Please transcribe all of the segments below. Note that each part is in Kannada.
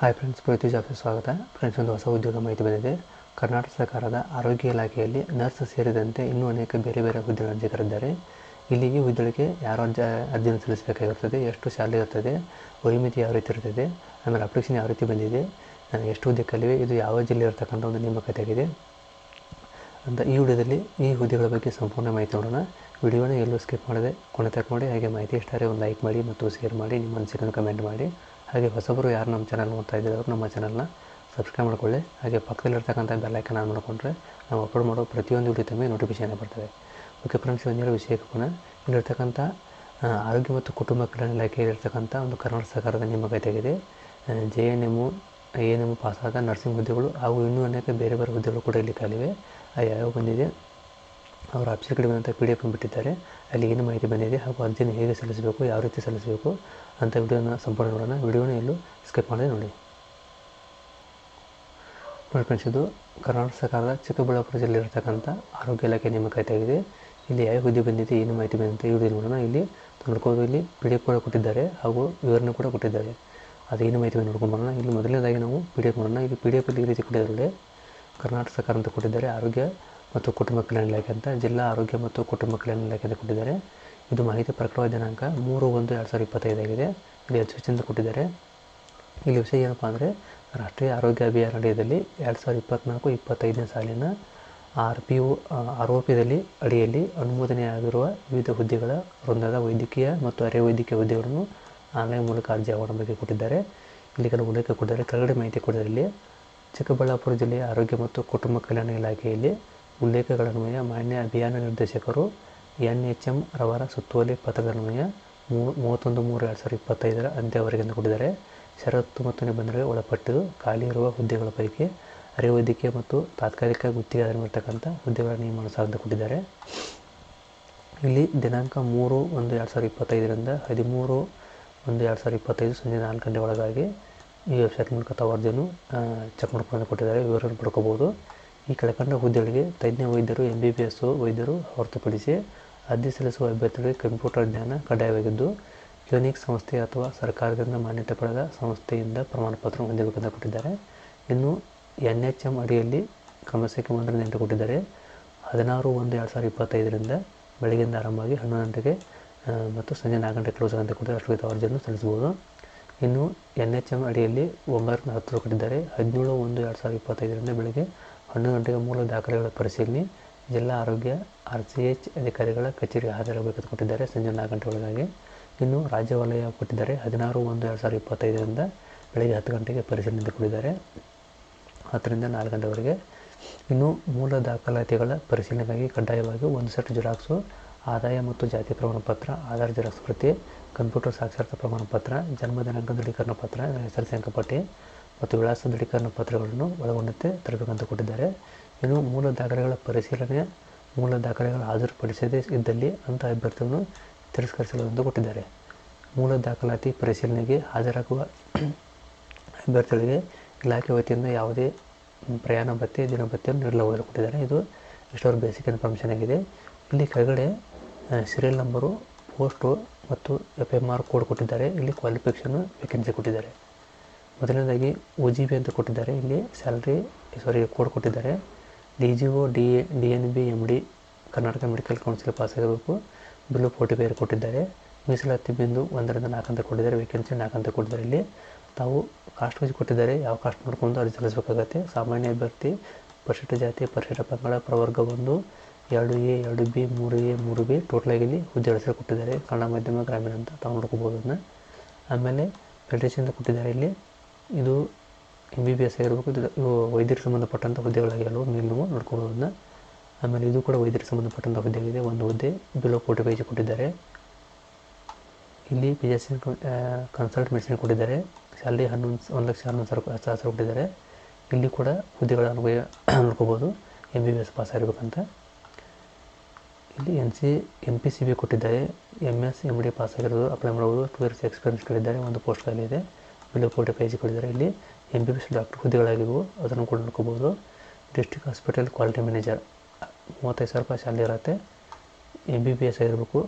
ಹಾಯ್ ಫ್ರೆಂಡ್ಸ್ ಪ್ರೀತಿ ಜಾಬ್ಗೆ ಸ್ವಾಗತ. ಫ್ರೆಂಡ್ಸ್ ಒಂದು ಹೊಸ ಉದ್ಯೋಗ ಮಾಹಿತಿ ಬಂದಿದೆ. ಕರ್ನಾಟಕ ಸರ್ಕಾರದ ಆರೋಗ್ಯ ಇಲಾಖೆಯಲ್ಲಿ ನರ್ಸ್ ಸೇರಿದಂತೆ ಇನ್ನೂ ಅನೇಕ ಬೇರೆ ಬೇರೆ ಹುದ್ದೆಗಳು ಕರೆದಿದ್ದಾರೆ. ಇಲ್ಲಿ ಈ ಹುದ್ದೆಗೆ ಯಾರು ಅರ್ಜಿ, ಅರ್ಜಿಯನ್ನು ಸಲ್ಲಿಸಬೇಕಾಗಿರ್ತದೆ, ಎಷ್ಟು ಶಾಲೆ ಇರ್ತದೆ ವಯೋಮಿತಿ ಯಾವ ರೀತಿ ಇರ್ತದೆ, ಆಮೇಲೆ ಅಪ್ಲಿಕೇಶನ್ ಯಾವ ರೀತಿ ಬಂದಿದೆ, ನಾನು ಎಷ್ಟು ಹುದ್ದೆ ಕಲಿವೆ, ಇದು ಯಾವ ಜಿಲ್ಲೆ ಇರ್ತಕ್ಕಂಥ ಒಂದು ನೇಮಕಾತಿ ಆಗಿದೆ. ಅಂತ ಈ ವಿಡಿಯೋದಲ್ಲಿ ಈ ಹುದ್ದೆಗಳ ಬಗ್ಗೆ ಸಂಪೂರ್ಣ ಮಾಹಿತಿ ನೋಡೋಣ. ವಿಡಿಯೋನ ಎಲ್ಲೂ ಸ್ಕಿಪ್ ಮಾಡದೆ, ಕೊನೆ ಮಾಡಿ ಹಾಗೆ ಮಾಹಿತಿ ಇಷ್ಟಾರೆ ಒಂದು ಲೈಕ್ ಮಾಡಿ ಮತ್ತು ಶೇರ್ ಮಾಡಿ, ನಿಮ್ಮ ಅನಿಸಿಕೆಯನ್ನು ಕಮೆಂಟ್ ಮಾಡಿ. ಹಾಗೆ ಹೊಸಬರು ಯಾರು ನಮ್ಮ ಚಾನಲ್ ನೋಡ್ತಾ ಇದ್ದಾರೆ ಅವರು ನಮ್ಮ ಚಾನಲ್ನ ಸಬ್ಸ್ಕ್ರೈಬ್ ಮಾಡ್ಕೊಳ್ಳಿ. ಹಾಗೆ ಪಕ್ಕದಲ್ಲಿರ್ತಕ್ಕಂಥ ಬೆಲ್ಲೈಕನ್ ಆನ್ ಮಾಡಿಕೊಂಡ್ರೆ ನಾವು ಅಪ್ಲೋಡ್ ಮಾಡೋ ಪ್ರತಿಯೊಂದು ವಿಡಿಯೋ ತಮಗೆ ನೋಟಿಫಿಕೇಶನ್ ಬರ್ತವೆ. ಓಕೆ ಫ್ರೆಂಡ್ಸ್ ಒಂದೆರಡು ವಿಷಯಕ್ಕೆ ಪುನಃ ಇಲ್ಲಿರ್ತಕ್ಕಂಥ ಆರೋಗ್ಯ ಮತ್ತು ಕುಟುಂಬ ಕಲ್ಯಾಣ ಇಲಾಖೆಯಲ್ಲಿರ್ತಕ್ಕಂಥ ಒಂದು ಕರ್ನಾಟಕ ಸರ್ಕಾರದ ನೇಮಕಾತಿಯಾಗಿದೆ J N M A N M ಪಾಸಾದ nursing ಹುದ್ದೆಗಳು ಹಾಗೂ ಇನ್ನೂ ಅನೇಕ ಬೇರೆ ಬೇರೆ ಹುದ್ದೆಗಳು ಕೂಡ ಇಲ್ಲಿ ಕಾಲಿವೆ ಆ, ಯಾವ್ಯಾವ ಬಂದಿದೆ? ಅವರ ವೆಬ್ಸೈಟ್ ಕಡೆ ಬಂದಂಥ ಪಿ ಡಿ ಎಫ್ ಬಿಟ್ಟಿದ್ದಾರೆ ಅಲ್ಲಿ ಏನು ಮಾಹಿತಿ ಬಂದಿದೆ ಹಾಗೂ ಅರ್ಜಿಯನ್ನು ಹೇಗೆ ಸಲ್ಲಿಸಬೇಕು, ಯಾವ ರೀತಿ ಸಲ್ಲಿಸಬೇಕು ಅಂತ ವಿಡಿಯೋನ ಸಂಪೂರ್ಣ ನೋಡೋಣ ವಿಡಿಯೋನ ಎಲ್ಲೂ ಸ್ಕಿಪ್ ಮಾಡದೆ ನೋಡಿ. ನೋಡಿ ಫ್ರೆಂಡ್ಸ್ ಇದು ಕರ್ನಾಟಕ ಸರ್ಕಾರದ ಚಿಕ್ಕಬಳ್ಳಾಪುರ ಜಿಲ್ಲೆಯಲ್ಲಿರ್ತಕ್ಕಂಥ ಆರೋಗ್ಯ ಇಲಾಖೆ ನೇಮಕಾತಿ ಆಗಿದೆ ಇಲ್ಲಿ ಯಾವ ಹುದ್ದೆ ಬಂದಿದೆ, ಏನು ಮಾಹಿತಿ ಬಂದಿದೆ ವಿಡಿಯೋ ನೋಡೋಣ. ಇಲ್ಲಿ ನೋಡ್ಕೋದು ಇಲ್ಲಿ ಪಿ ಡಿ ಎಫ್ ಕೂಡ ಕೊಟ್ಟಿದ್ದಾರೆ ಹಾಗೂ ವಿವರಣೆ ಕೂಡ ಕೊಟ್ಟಿದ್ದಾರೆ. ಅದು ಏನು ಮಾಹಿತಿ ನೋಡ್ಕೊಂಡು ಬರೋಣ. ಇಲ್ಲಿ ಮೊದಲನೇದಾಗಿ ನಾವು ಪಿ ಡಿ ಎಫ್ ನೋಡೋಣ. ಇಲ್ಲಿ ಪಿ ಡಿ ಎಫಲ್ಲಿ ಈ ರೀತಿ ಕೊಟ್ಟಿದ್ದಾರೆ ಕರ್ನಾಟಕ ಸರ್ಕಾರ ಅಂತ ಕೊಟ್ಟಿದ್ದಾರೆ ಆರೋಗ್ಯ ಮತ್ತು ಕುಟುಂಬ ಕಲ್ಯಾಣ ಇಲಾಖೆ ಅಂತ ಜಿಲ್ಲಾ ಆರೋಗ್ಯ ಮತ್ತು ಕುಟುಂಬ ಕಲ್ಯಾಣ ಇಲಾಖೆ ಕೊಟ್ಟಿದ್ದಾರೆ. ಇದು ಮಾಹಿತಿ ಪ್ರಕಟವಾದ ದಿನಾಂಕ ಮೂರು ಒಂದು ಎರಡು ಸಾವಿರದ ಇಪ್ಪತ್ತೈದಾಗಿದೆ ಇಲ್ಲಿ ಅಧಿಸೂಚನೆ ಕೊಟ್ಟಿದ್ದಾರೆ. ಇಲ್ಲಿ ವಿಷಯ ಏನಪ್ಪ ಅಂದರೆ ರಾಷ್ಟ್ರೀಯ ಆರೋಗ್ಯ ಅಭಿಯಾನ ಅಡಿಯಲ್ಲಿ ಎರಡು ಸಾವಿರದ ಇಪ್ಪತ್ತ್ನಾಲ್ಕು ಇಪ್ಪತ್ತೈದನೇ ಸಾಲಿನ ಆರ್ ಪಿ ಯು ಆರ್ ಅಡಿಯಲ್ಲಿ ಅನುಮೋದನೆಯಾಗಿರುವ ವಿವಿಧ ಹುದ್ದೆಗಳ ವೃಂದದ ವೈದ್ಯಕೀಯ ಮತ್ತು ಅರೆ ವೈದ್ಯಕೀಯ ಹುದ್ದೆಗಳನ್ನು ಆನ್ಲೈನ್ ಮೂಲಕ ಅರ್ಜಿ ಆಹ್ವಾನ ಬಗ್ಗೆ ಕೊಟ್ಟಿದ್ದಾರೆ. ಇಲ್ಲಿ ಕೆಲವು ಉಲ್ಲೇಖ ಕೊಟ್ಟಿದ್ದಾರೆ. ಕೆಳಗಡೆ ಮಾಹಿತಿ ಕೊಟ್ಟಿದ್ದಾರೆ. ಇಲ್ಲಿ ಚಿಕ್ಕಬಳ್ಳಾಪುರ ಜಿಲ್ಲೆಯ ಆರೋಗ್ಯ ಮತ್ತು ಕುಟುಂಬ ಕಲ್ಯಾಣ ಇಲಾಖೆಯಲ್ಲಿ ಉಲ್ಲೇಖಗಳನ್ವಯ ಮಾನ್ಯ ಅಭಿಯಾನ ನಿರ್ದೇಶಕರು ಎನ್ ಎಚ್ ಎಂ ರವರ ಸುತ್ತೋಲೆ ಪತ್ರದನ್ವಯ ಮೂ, ಮೂವತ್ತೊಂದು ಮೂರು ಎರಡು ಸಾವಿರದ ಇಪ್ಪತ್ತೈದರ ಅಂತ್ಯವರೆಗೆ ಎಂದು ಕೊಟ್ಟಿದ್ದಾರೆ. ಷರತ್ತು ಮತ್ತು ನಿಬಂಧನೆಗೆ ಒಳಪಟ್ಟಿದ್ದು ಖಾಲಿ ಇರುವ ಹುದ್ದೆಗಳ ಪೈಕಿ ಅರೆ ವೈದ್ಯಕೀಯ ಮತ್ತು ತಾತ್ಕಾಲಿಕ ಗುತ್ತಿಗೆದಾರನಿರ್ತಕ್ಕಂಥ ಹುದ್ದೆಗಳ ನಿಯಮಾನುಸಾರ ಅಂತ ಕೊಟ್ಟಿದ್ದಾರೆ ಇಲ್ಲಿ ದಿನಾಂಕ ಮೂರು ಒಂದು ಎರಡು ಸಾವಿರದ ಇಪ್ಪತ್ತೈದರಿಂದ ಹದಿಮೂರು ಒಂದು ಎರಡು ಸಾವಿರದ ಇಪ್ಪತ್ತೈದು ಸಂಜೆ ನಾಲ್ಕು ಗಂಟೆ ಒಳಗಾಗಿ ಈ ವೆಬ್ಸೈಟ್ ಮೂಲಕ ತಾವು ಚೆಕ್ ಮಾಡ್ಕೊಂಡು ಕೊಟ್ಟಿದ್ದಾರೆ. ವಿವರವನ್ನು ಪಡ್ಕೋಬೋದು. ಈ ಕೆಳಕಂಡ ಹುದ್ದೆಗಳಿಗೆ ತಜ್ಞ ವೈದ್ಯರು ಎಂ ಬಿ ಬಿ ಎಸ್ ವೈದ್ಯರು ಹೊರತುಪಡಿಸಿ ಅರ್ಜಿ ಸಲ್ಲಿಸುವ ಅಭ್ಯರ್ಥಿಗಳಿಗೆ ಕಂಪ್ಯೂಟರ್ ಜ್ಞಾನ ಕಡ್ಡಾಯವಾಗಿದ್ದು ಕ್ಲಿನಿಕ್ ಸಂಸ್ಥೆ ಅಥವಾ ಸರ್ಕಾರದಿಂದ ಮಾನ್ಯತೆ ಪಡೆದ ಸಂಸ್ಥೆಯಿಂದ ಪ್ರಮಾಣಪತ್ರ ಹೊಂದಿರಬೇಕಂತ ಕೊಟ್ಟಿದ್ದಾರೆ. ಇನ್ನು ಎನ್ ಎಚ್ ಎಂ ಅಡಿಯಲ್ಲಿ ಕ್ರಮಸಂಖ್ಯೆ ಒಂದರಿಂದ ಎಂಟು ಕೊಟ್ಟಿದ್ದಾರೆ ಹದಿನಾರು ಒಂದು ಎರಡು ಸಾವಿರದ ಇಪ್ಪತ್ತೈದರಿಂದ ಬೆಳಗ್ಗೆಯಿಂದ ಆರಂಭವಾಗಿ ಹನ್ನೊಂದು ಗಂಟೆಗೆ ಮತ್ತು ಸಂಜೆ ನಾಲ್ಕು ಗಂಟೆ ಕ್ಲೋಸ್ ಅಂತ ಕೊಟ್ಟಿದ್ದಾರೆ. ಅಷ್ಟೊತ್ತಿಗೆ ಅರ್ಜಿಯನ್ನು ಸಲ್ಲಿಸಬಹುದು. ಇನ್ನು ಎನ್ ಎಚ್ ಎಂ ಅಡಿಯಲ್ಲಿ ಒಂಬತ್ತರಿಂದ ಹತ್ತು ಕೊಟ್ಟಿದ್ದಾರೆ. ಹದಿನೇಳು ಒಂದು ಎರಡು ಸಾವಿರದ ಇಪ್ಪತ್ತೈದರಿಂದ ಬೆಳಗ್ಗೆ ಹನ್ನೊಂದು ಗಂಟೆಗೆ ಮೂಲ ದಾಖಲೆಗಳ ಪರಿಶೀಲನೆ, ಜಿಲ್ಲಾ ಆರೋಗ್ಯ ಆರ್ ಸಿ ಎಚ್ ಅಧಿಕಾರಿಗಳ ಕಚೇರಿಗೆ ಹಾಜರಾಗಬೇಕಂತ ಕೊಟ್ಟಿದ್ದಾರೆ. ಸಂಜೆ ನಾಲ್ಕು ಗಂಟೆ ಒಳಗಾಗಿ. ಇನ್ನು ರಾಜ್ಯ ವಲಯ ಕೊಟ್ಟಿದ್ದಾರೆ. ಹದಿನಾರು ಒಂದು ಎರಡು ಸಾವಿರದ ಇಪ್ಪತ್ತೈದರಿಂದ ಬೆಳಗ್ಗೆ ಹತ್ತು ಗಂಟೆಗೆ ಪರಿಶೀಲನೆ ಕೊಟ್ಟಿದ್ದಾರೆ ಹತ್ತರಿಂದ ನಾಲ್ಕು ಗಂಟೆವರೆಗೆ. ಇನ್ನು ಮೂಲ ದಾಖಲಾತಿಗಳ ಪರಿಶೀಲನೆಗಾಗಿ ಕಡ್ಡಾಯವಾಗಿ ಒಂದು ಸೆಟ್ ಜೆರಾಕ್ಸು, ಆದಾಯ ಮತ್ತು ಜಾತಿ ಪ್ರಮಾಣ ಪತ್ರ, ಆಧಾರ್ ಜೆರಾಕ್ಸ್ ಪ್ರತಿ ಕಂಪ್ಯೂಟರ್ ಸಾಕ್ಷರತಾ ಪ್ರಮಾಣ ಪತ್ರ, ಜನ್ಮ ದಿನಾಂಕ ದೃಢೀಕರಣ ಪತ್ರ ಎಸ್ ಎಲ್ ಪಟ್ಟಿ ಮತ್ತು ವಿಳಾಸ ದೃಢೀಕರಣ ಪತ್ರಗಳನ್ನು ಒಳಗೊಂಡಂತೆ ತರಬೇಕಂತ ಕೊಟ್ಟಿದ್ದಾರೆ. ಇನ್ನು ಮೂಲ ದಾಖಲೆಗಳ ಪರಿಶೀಲನೆ, ಮೂಲ ದಾಖಲೆಗಳ ಹಾಜರುಪಡಿಸದೇ ಇದ್ದಲ್ಲಿ ಅಂಥ ಅಭ್ಯರ್ಥಿಗಳನ್ನು ತಿರಸ್ಕರಿಸಲು ಕೊಟ್ಟಿದ್ದಾರೆ. ಮೂಲ ದಾಖಲಾತಿ ಪರಿಶೀಲನೆಗೆ ಹಾಜರಾಗುವ ಅಭ್ಯರ್ಥಿಗಳಿಗೆ ಇಲಾಖೆ ವತಿಯಿಂದ ಯಾವುದೇ ಪ್ರಯಾಣ ಭತ್ಯೆ, ದಿನ ಭತ್ಯೆಯನ್ನು ನೀಡಲಾಗುವುದಿಲ್ಲ ಕೊಟ್ಟಿದ್ದಾರೆ. ಇದು ಇಷ್ಟವರು ಬೇಸಿಕ್ ಇನ್ಫಾರ್ಮೇಷನ್ ಆಗಿದೆ. ಇಲ್ಲಿ ಕೆಳಗಡೆ ಸೀರಿಯಲ್ ನಂಬರು, ಪೋಸ್ಟು ಮತ್ತು ಎಫ್ ಎಂ ಆರ್ ಕೋಡ್ ಕೊಟ್ಟಿದ್ದಾರೆ. ಇಲ್ಲಿ ಕ್ವಾಲಿಫಿಕೇಷನ್ ವೇಕೆನ್ಸಿ ಕೊಟ್ಟಿದ್ದಾರೆ. ಮೊದಲನೇದಾಗಿ ಒ ಜಿ ಬಿ ಅಂತ ಕೊಟ್ಟಿದ್ದಾರೆ. ಇಲ್ಲಿ ಸ್ಯಾಲ್ರಿ, ಸಾರಿ, ಕೋಡ್ ಕೊಟ್ಟಿದ್ದಾರೆ. D G O, D A, D N B, M D, Karnataka medical council pass ಆಗಬೇಕು. ಬಿಲ್ಲು ಫೋರ್ಟಿ ಫೈರ್ ಕೊಟ್ಟಿದ್ದಾರೆ. ಮೀಸಲಾತಿ ಬಿಂದು ಒಂದರಿಂದ ನಾಲ್ಕು ಅಂತ ಕೊಟ್ಟಿದ್ದಾರೆ. ವೇಕೆನ್ಸಿ ನಾಲ್ಕು ಅಂತ ಕೊಟ್ಟಿದ್ದಾರೆ ಇಲ್ಲಿ. ತಾವು ಕಾಸ್ಟ್ ವೈಸ್ ಕೊಟ್ಟಿದ್ದಾರೆ. ಯಾವ ಕಾಸ್ಟ್ ನೋಡ್ಕೊಂಡು ಅರ್ಜಿ ಸಲ್ಲಿಸಬೇಕಾಗತ್ತೆ. ಸಾಮಾನ್ಯ ಅಭ್ಯರ್ಥಿ, ಪರಿಶಿಷ್ಟ ಜಾತಿ, ಪರಿಶಿಷ್ಟ ಪಂಗಡ, ಪ್ರವರ್ಗ ಒಂದು, ಎರಡು ಎ, ಎರಡು ಬಿ, ಮೂರು ಎ, ಮೂರು ಬಿ ಟೋಟಲಾಗಿ ಇಲ್ಲಿ ಹುದ್ದೆ ಹೆಸರು ಕೊಟ್ಟಿದ್ದಾರೆ. ಕನ್ನಡ ಮಾಧ್ಯಮ, ಗ್ರಾಮೀಣ ಅಂತ ತಾವು ನೋಡ್ಕೋಬೋದು ಅದನ್ನ. ಆಮೇಲೆ ಫೆಡರೇಷನ್ ಕೊಟ್ಟಿದ್ದಾರೆ ಇಲ್ಲಿ. ಇದು ಎಂ ಬಿ ಬಿ ಎಸ್ ಆಗಿರ್ಬೇಕು, ಇದು ಇವು ವೈದ್ಯರಿಗೆ ಸಂಬಂಧಪಟ್ಟಂಥ ಹುದ್ದೆಗಳಾಗಿರಲು ನೀವು ನೀವು ನೋಡ್ಕೋಬೋದು ಅದನ್ನ ಆಮೇಲೆ ಇದು ಕೂಡ ವೈದ್ಯರಿಗೆ ಸಂಬಂಧಪಟ್ಟಂಥ ಹುದ್ದೆಗಳಿದೆ ಒಂದು ಹುದ್ದೆ ಬಿಲೋ ಫೋರ್ಟಿ ಪೇಜ್ ಕೊಟ್ಟಿದ್ದಾರೆ. ಇಲ್ಲಿ P S C consult medicine ಕೊಟ್ಟಿದ್ದಾರೆ. ಸ್ಯಾಲ್ರಿ ಹನ್ನೊಂದು ಒಂದು ಲಕ್ಷ ಹನ್ನೊಂದು ಸಾವಿರ ಹತ್ತು ಸಾವಿರ ಕೊಟ್ಟಿದ್ದಾರೆ. ಇಲ್ಲಿ ಕೂಡ ಹುದ್ದೆಗಳ ಅನುಭವ ನೋಡ್ಕೋಬೋದು. M B B S pass ಆಗಿರ್ಬೇಕಂತ. ಇಲ್ಲಿ N C M P C B ಕೊಟ್ಟಿದ್ದಾರೆ. M S M D pass ಆಗಿರೋದು ಅಪ್ಲೈ ಮಾಡ್ಬೋದು ಟೂ ಇಯರ್ಸ್ ಎಕ್ಸ್ಪೀರಿಯನ್ಸ್ ಕೇಳಿದ್ದಾರೆ. ಒಂದು ಪೋಸ್ಟ್ ಖಾಲಿ ಇದೆ. ಬಿಲ್ ಫೋಟೋ ಪೇಜ್ ಕೊಟ್ಟಿದ್ದಾರೆ ಇಲ್ಲಿ M B B S doctor ಹುದ್ದೆಗಳಾಗಿವು ಅದನ್ನು ಕೂಡ ನೋಡ್ಕೋಬೋದು. ಡಿಸ್ಟ್ರಿಕ್ಟ್ ಹಾಸ್ಪಿಟಲ್ ಕ್ವಾಲಿಟಿ ಮ್ಯಾನೇಜರ್ ಮೂವತ್ತೈದು ಸಾವಿರ ರೂಪಾಯಿ ಸ್ಯಾಲ್ರಿ ಇರುತ್ತೆ. ಎಂ ಬಿ ಬಿ ಎಸ್ ಆಗಿರಬೇಕು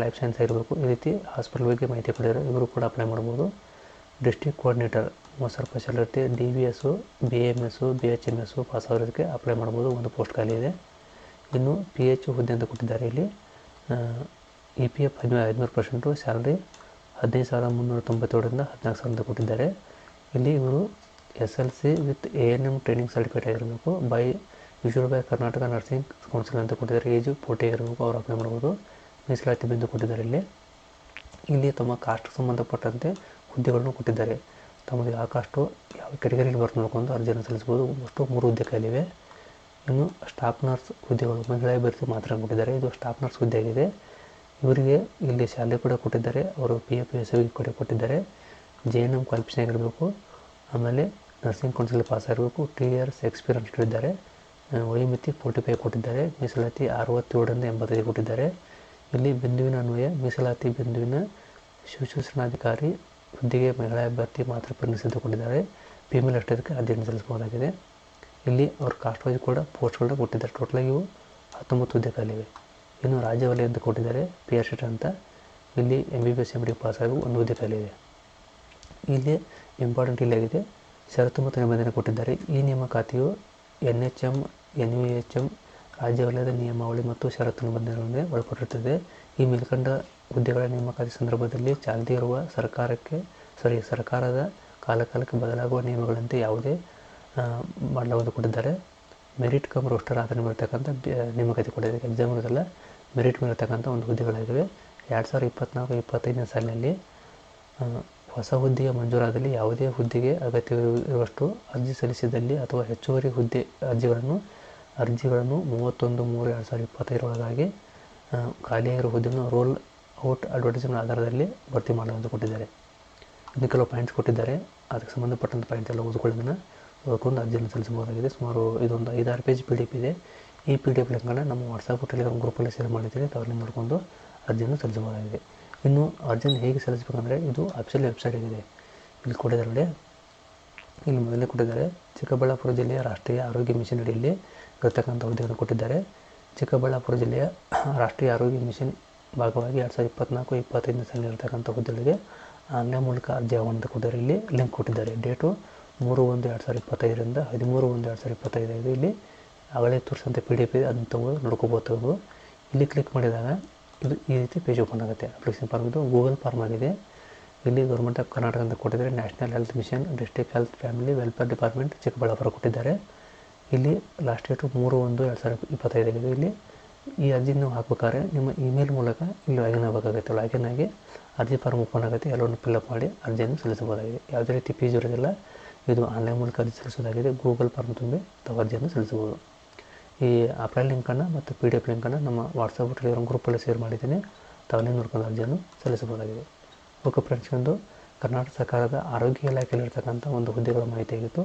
ಲೈಫ್ ಸೈನ್ಸ್ ಆಗಿರಬೇಕು, ಈ ರೀತಿ ಹಾಸ್ಪಿಟಲ್ ಬಗ್ಗೆ ಮಾಹಿತಿ ಕೊಡಿದ್ದಾರೆ ಇವರು ಕೂಡ ಅಪ್ಲೈ ಮಾಡ್ಬೋದು. ಡಿಸ್ಟ್ರಿಕ್ಟ್ ಕೋಆರ್ಡಿನೇಟರ್ ಮೂವತ್ತು ಸಾವಿರ ರೂಪಾಯಿ ಸ್ಯಾಲರಿ ಇರುತ್ತೆ. D V S B M S B H M S pass ಆಗೋದಕ್ಕೆ ಅಪ್ಲೈ ಮಾಡ್ಬೋದು. ಒಂದು ಪೋಸ್ಟ್ ಖಾಲಿ ಇದೆ. ಇನ್ನು ಪಿ ಎಚ್ ಹುದ್ದೆ ಅಂತ ಕೊಟ್ಟಿದ್ದಾರೆ ಇಲ್ಲಿ. ಇ ಪಿ ಎಫ್ ಹದಿನೈದು ಐದುನೂರು ಪರ್ಸೆಂಟು ಸ್ಯಾಲ್ರಿ ಹದಿನೈದು ಸಾವಿರದ ಮುನ್ನೂರ ತೊಂಬತ್ತೇಳರಿಂದ ಹದಿನಾಲ್ಕು ಸಾವಿರ ಅಂತ ಕೊಟ್ಟಿದ್ದಾರೆ. ಇಲ್ಲಿ ಇವರು S L C with A N M training certificate ಆಗಿರಬೇಕು. ಬೈ ವಿಶ್ವ ಬೈ ಕರ್ನಾಟಕ ನರ್ಸಿಂಗ್ ಕೌನ್ಸಿಲ್ ಅಂತ ಕೊಟ್ಟಿದ್ದಾರೆ. ಏಜು ಫೋರ್ಟಿ ಇರಬೇಕು ಅವ್ರು ಅಪ್ಲೈ ಮಾಡ್ಬೋದು. ಮೀಸಲಾತಿ ಬಿಂದು ಕೊಟ್ಟಿದ್ದಾರೆ ಇಲ್ಲಿ. ಇಲ್ಲಿ ತಮ್ಮ ಕಾಸ್ಟ್ ಸಂಬಂಧಪಟ್ಟಂತೆ ಹುದ್ದೆಗಳನ್ನು ಕೊಟ್ಟಿದ್ದಾರೆ. ತಮಗೆ ಯಾವ ಕಾಸ್ಟು ಯಾವ ಕೆಟಗರಿಯಲ್ಲಿ ಬರ್ತು ನೋಡ್ಕೊಂಡು ಅರ್ಜಿಯನ್ನು ಸಲ್ಲಿಸ್ಬೋದು ಅಷ್ಟು ಮೂರು ಹುದ್ದೆ ಇನ್ನು ಸ್ಟಾಫ್ ನರ್ಸ್ ಹುದ್ದೆಗಳು ಮಹಿಳಾ ಅಭ್ಯರ್ಥಿ ಮಾತ್ರ ಕೊಟ್ಟಿದ್ದಾರೆ. ಇದು ಸ್ಟಾಫ್ ನರ್ಸ್ ಹುದ್ದೆ ಆಗಿದೆ. ಇವರಿಗೆ ಇಲ್ಲಿ ಶಾಲೆ ಕೂಡ ಕೊಟ್ಟಿದ್ದಾರೆ. ಅವರು ಪಿ ಎಫ್ ಎಸ್ ಕೂಡ ಕೊಟ್ಟಿದ್ದಾರೆ. ಜೆ ಎನ್ ಎಂ ಕ್ವಾಲಿಫಿಕೇಷನ್ ಆಗಿರಬೇಕು. ಆಮೇಲೆ ನರ್ಸಿಂಗ್ ಕೌನ್ಸಿಲ್ ಪಾಸ್ ಆಗಿರಬೇಕು. ಟೂ ಇಯರ್ಸ್ ಎಕ್ಸ್ಪೀರಿಯನ್ಸ್ ಇಟ್ಟಿದ್ದಾರೆ ವಯೋಮಿತಿ ಫೋರ್ಟಿ ಫೈವ್ ಕೊಟ್ಟಿದ್ದಾರೆ. ಮೀಸಲಾತಿ ಅರವತ್ತೇಳರಿಂದ ಎಂಬತ್ತೈದು ಕೊಟ್ಟಿದ್ದಾರೆ. ಇಲ್ಲಿ ಬಿಂದುವಿನ ಅನ್ವಯ, ಮೀಸಲಾತಿ ಬಿಂದುವಿನ ಶಿವಶಿಕ್ಷಣಾಧಿಕಾರಿ ಹುದ್ದೆಗೆ ಮಹಿಳಾ ಅಭ್ಯರ್ಥಿ ಮಾತ್ರ ಪರಿಣಿಸಿದ್ದುಕೊಂಡಿದ್ದಾರೆ ಫಿಮೇಲ್ ಅಷ್ಟೇ ಅಧ್ಯಯನ ಸಲ್ಲಿಸಬಹುದಾಗಿದೆ. ಇಲ್ಲಿ ಅವ್ರ ಕಾಸ್ಟ್ ವೈಸ್ ಕೂಡ ಪೋಸ್ಟ್ಗಳನ್ನ ಕೊಟ್ಟಿದ್ದಾರೆ. ಟೋಟಲಾಗಿ ಇವು ಹತ್ತೊಂಬತ್ತು ಹುದ್ದೆ ಖಾಲಿವೆ ಇನ್ನು ರಾಜ್ಯ ಅಂತ ಕೊಟ್ಟಿದ್ದಾರೆ ಪಿ ಆರ್ ಶೆಟ್ ಅಂತ. ಇಲ್ಲಿ M B B S M D pass ಆಗಿ ಒಂದು ಹುದ್ದೆ ಖಾಲಿ ಇದೆ. ಇಲ್ಲಿ ಇಂಪಾರ್ಟೆಂಟ್ ಇಲ್ಲಾಗಿದೆ ಷರತ್ತು ಮತ್ತು ನಿಬಂಧನೆ ಕೊಟ್ಟಿದ್ದಾರೆ. ಈ ನೇಮಕಾತಿಯು N H M N U H M ರಾಜ್ಯ ವಲಯದ ನಿಯಮಾವಳಿ ಮತ್ತು ಷರತ್ತು ನಿಬಂಧನೆಗಳನ್ನು ಒಳಪಟ್ಟಿರುತ್ತದೆ ಈ ಮೇಲ್ಕಂಡ ಹುದ್ದೆಗಳ ನೇಮಕಾತಿ ಸಂದರ್ಭದಲ್ಲಿ ಚಾಲ್ತಿ ಇರುವ ಸರ್ಕಾರಕ್ಕೆ ಸಾರಿ ಸರ್ಕಾರದ ಕಾಲಕಾಲಕ್ಕೆ ಬದಲಾಗುವ ನಿಯಮಗಳಂತೆ ಯಾವುದೇ ಬದಲಾವಣೆ ಕೊಟ್ಟಿದ್ದಾರೆ. ಮೆರಿಟ್ ಕಮ್ ರೋಸ್ಟರ್ ಆಧಾರ ಮೇಲಿರ್ತಕ್ಕಂಥ ನೇಮಕಾತಿ ಕೊಟ್ಟಿದ್ದಾರೆ ಎಕ್ಸಾಮ್ ಇರೋದಲ್ಲ ಮೆರಿಟ್ ಮೇಲೆ ಇರ್ತಕ್ಕಂಥ ಒಂದು ಹುದ್ದೆಗಳಾಗಿವೆ. ಎರಡು ಸಾವಿರದ ಇಪ್ಪತ್ನಾಲ್ಕು, ಇಪ್ಪತ್ತೈದನೇ ಸಾಲಿನಲ್ಲಿ ಹೊಸ ಹುದ್ದೆಯ ಮಂಜೂರಾದಲ್ಲಿ ಯಾವುದೇ ಹುದ್ದೆಗೆ ಅಗತ್ಯವಿರುವಷ್ಟು ಅರ್ಜಿ ಸಲ್ಲಿಸಿದಲ್ಲಿ ಅಥವಾ ಹೆಚ್ಚುವರಿ ಹುದ್ದೆ ಅರ್ಜಿಗಳನ್ನು ಅರ್ಜಿಗಳನ್ನು ಮೂವತ್ತೊಂದು ಮೂರು ಎರಡು ಸಾವಿರದ ಇಪ್ಪತ್ತೈದರೊಳಗಾಗಿ ಖಾಲಿಯಾಗಿರುವ ಹುದ್ದೆಯನ್ನು ರೋಲ್ ಔಟ್ ಅಡ್ವರ್ಟೈಸ್ಮೆಂಟ್ ಆಧಾರದಲ್ಲಿ ಭರ್ತಿ ಮಾಡಲು ಕೊಟ್ಟಿದ್ದಾರೆ. ಇನ್ನು ಕೆಲವು ಪಾಯಿಂಟ್ಸ್ ಕೊಟ್ಟಿದ್ದಾರೆ. ಅದಕ್ಕೆ ಸಂಬಂಧಪಟ್ಟಂಥ ಪಾಯಿಂಟ್ ಎಲ್ಲ ಓದ್ಕೊಳ್ಳೋದನ್ನು ಓದ್ಕೊಂಡು ಅರ್ಜಿಯನ್ನು ಸಲ್ಲಿಸಬಹುದಾಗಿದೆ. ಸುಮಾರು ಇದೊಂದು ಐದಾರು ಪೇಜ್ ಪಿ ಡಿ ಎಫ್ ಇದೆ. ಈ ಪಿ ಡಿ ಎಫ್ ಲಿಂಕನ್ನು ನಮ್ಮ ವಾಟ್ಸಪ್ ಟೆಲಿಗ್ರಾಮ್ ಗ್ರೂಪಲ್ಲಿ ಶೇರ್ ಮಾಡಿದ್ದೀನಿ ಅದರಲ್ಲಿ ನೋಡಿಕೊಂಡು ಅರ್ಜಿಯನ್ನು ಸಲ್ಲಿಸಬಹುದಾಗಿದೆ. ಇನ್ನು ಅರ್ಜಿಯನ್ನು ಹೇಗೆ ಸಲ್ಲಿಸಬೇಕಂದ್ರೆ ಇದು ಅಫಿಷಿಯಲ್ ವೆಬ್ಸೈಟ್ ಆಗಿದೆ. ಇಲ್ಲಿ ಕೊಟ್ಟಿದ್ದಾರೆ ಇಲ್ಲಿ ಮೊದಲೇ ಕೊಟ್ಟಿದ್ದಾರೆ. ಚಿಕ್ಕಬಳ್ಳಾಪುರ ಜಿಲ್ಲೆಯ ರಾಷ್ಟ್ರೀಯ ಆರೋಗ್ಯ ಮಿಷನ್ ಅಡಿಯಲ್ಲಿ ಇರತಕ್ಕಂಥ ಹುದ್ದೆಯನ್ನು ಕೊಟ್ಟಿದ್ದಾರೆ. ಚಿಕ್ಕಬಳ್ಳಾಪುರ ಜಿಲ್ಲೆಯ ರಾಷ್ಟ್ರೀಯ ಆರೋಗ್ಯ ಮಿಷನ್ ಭಾಗವಾಗಿ ಎರಡು ಸಾವಿರದ ಇಪ್ಪತ್ನಾಲ್ಕು, ಇಪ್ಪತ್ತೈದನೇ ಸಾಲಿನ ಇರತಕ್ಕಂಥ ಹುದ್ದೆಗಳಿಗೆ ಆನ್ಲೈನ್ ಮೂಲಕ ಅರ್ಜಿ ಆಹ್ವಾನ ಕೊಟ್ಟಿದ್ದಾರೆ. ಇಲ್ಲಿ ಲಿಂಕ್ ಕೊಟ್ಟಿದ್ದಾರೆ. ಡೇಟು ಮೂರು ಒಂದು ಎರಡು ಸಾವಿರದ ಇಪ್ಪತ್ತೈದರಿಂದ ಹದಿಮೂರು ಒಂದು ಎರಡು ಸಾವಿರದ ಇಪ್ಪತ್ತೈದು ಇಲ್ಲಿ ಆಗಲೇ ತೋರಿಸಿದಂಥ ಪಿ ಡಿ ಎಫ್ ಅದನ್ನು ತೊಗೊಂಡು ನೋಡ್ಕೋಬೋದು ಇಲ್ಲಿ ಕ್ಲಿಕ್ ಮಾಡಿದಾಗ ಇದು ಈ ರೀತಿ ಪೇಜ್ ಓಪನ್ ಆಗುತ್ತೆ. ಅಪ್ಲಿಕೇಶನ್ ಫಾರ್ಮ್ ಇದು ಗೂಗಲ್ ಫಾರ್ಮ್ ಆಗಿದೆ. ಇಲ್ಲಿ ಗೌರ್ಮೆಂಟ್ ಆಫ್ ಕರ್ನಾಟಕ ಅಂತ ಕೊಟ್ಟಿದ್ದಾರೆ. National health mission district health family welfare department Chikkaballapur ಕೊಟ್ಟಿದ್ದಾರೆ. ಇಲ್ಲಿ ಲಾಸ್ಟ್ ಡೇಟು ಮೂರು ಒಂದು ಎರಡು ಸಾವಿರದ ಇಪ್ಪತ್ತೈದಾಗಿದೆ ಇಲ್ಲಿ ಈ ಅರ್ಜಿ ನೀವು ಹಾಕ್ಬೇಕಾದ್ರೆ ನಿಮ್ಮ ಇಮೇಲ್ ಮೂಲಕ ಇಲ್ಲಿ ಲಾಗಿನ್ ಆಗಬೇಕಾಗುತ್ತೆ. ಲಾಗಿನ್ ಆಗಿ ಅರ್ಜಿ ಫಾರ್ಮ್ ಓಪನ್ ಆಗುತ್ತೆ. ಎಲ್ಲವನ್ನು ಫಿಲ್ಅಪ್ ಮಾಡಿ ಅರ್ಜಿಯನ್ನು ಸಲ್ಲಿಸಬಹುದಾಗಿದೆ. ಯಾವುದೇ ರೀತಿ ಫೀಸ್ ಇರೋದಿಲ್ಲ. ಇದು ಆನ್ಲೈನ್ ಮೂಲಕ ಅರ್ಜಿ ಸಲ್ಲಿಸೋದಾಗಿದೆ ಗೂಗಲ್ ಫಾರ್ಮ್ ತುಂಬಿ ತಾವು ಅರ್ಜಿಯನ್ನು ಸಲ್ಲಿಸಬಹುದು. ಈ ಅಪ್ಲೈ ಲಿಂಕನ್ನು ಮತ್ತು ಪಿ ಡಿ ಎಫ್ ಲಿಂಕನ್ನು ನಮ್ಮ ವಾಟ್ಸಪ್ ಟೆಲಿಗ್ರಾಮ್ ಗ್ರೂಪಲ್ಲಿ ಶೇರ್ ಮಾಡಿದ್ದೀನಿ. ತಾವಲ್ಲಿ ನೋಡ್ಕೊಂಡು ಅರ್ಜಿಯನ್ನು ಸಲ್ಲಿಸಬಹುದಾಗಿದೆ. ಓಕೆ ಫ್ರೆಂಡ್ಸ್ ಒಂದು ಕರ್ನಾಟಕ ಸರ್ಕಾರದ ಆರೋಗ್ಯ ಇಲಾಖೆಯಲ್ಲಿರ್ತಕ್ಕಂಥ ಒಂದು ಹುದ್ದೆಗಳ ಮಾಹಿತಿ ಆಗಿತ್ತು.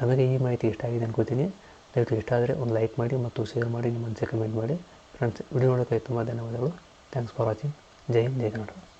ತಮಗೆ ಈ ಮಾಹಿತಿ ಇಷ್ಟ ಆಗಿದೆ ಅನ್ಕೋತೀನಿ. ದಯವಿಟ್ಟು ಇಷ್ಟ ಆದರೆ ಒಂದು ಲೈಕ್ ಮಾಡಿ ಮತ್ತು ಶೇರ್ ಮಾಡಿ, ನಿಮ್ಮ ಮನಸ್ಸಿಗೆ ಕಮೆಂಟ್ ಮಾಡಿ. ಫ್ರೆಂಡ್ಸ್ ವಿಡಿಯೋ ನೋಡೋಕ್ಕೆ ತುಂಬ ಧನ್ಯವಾದಗಳು. Thanks for watching Jai Hind, Jai Karnataka.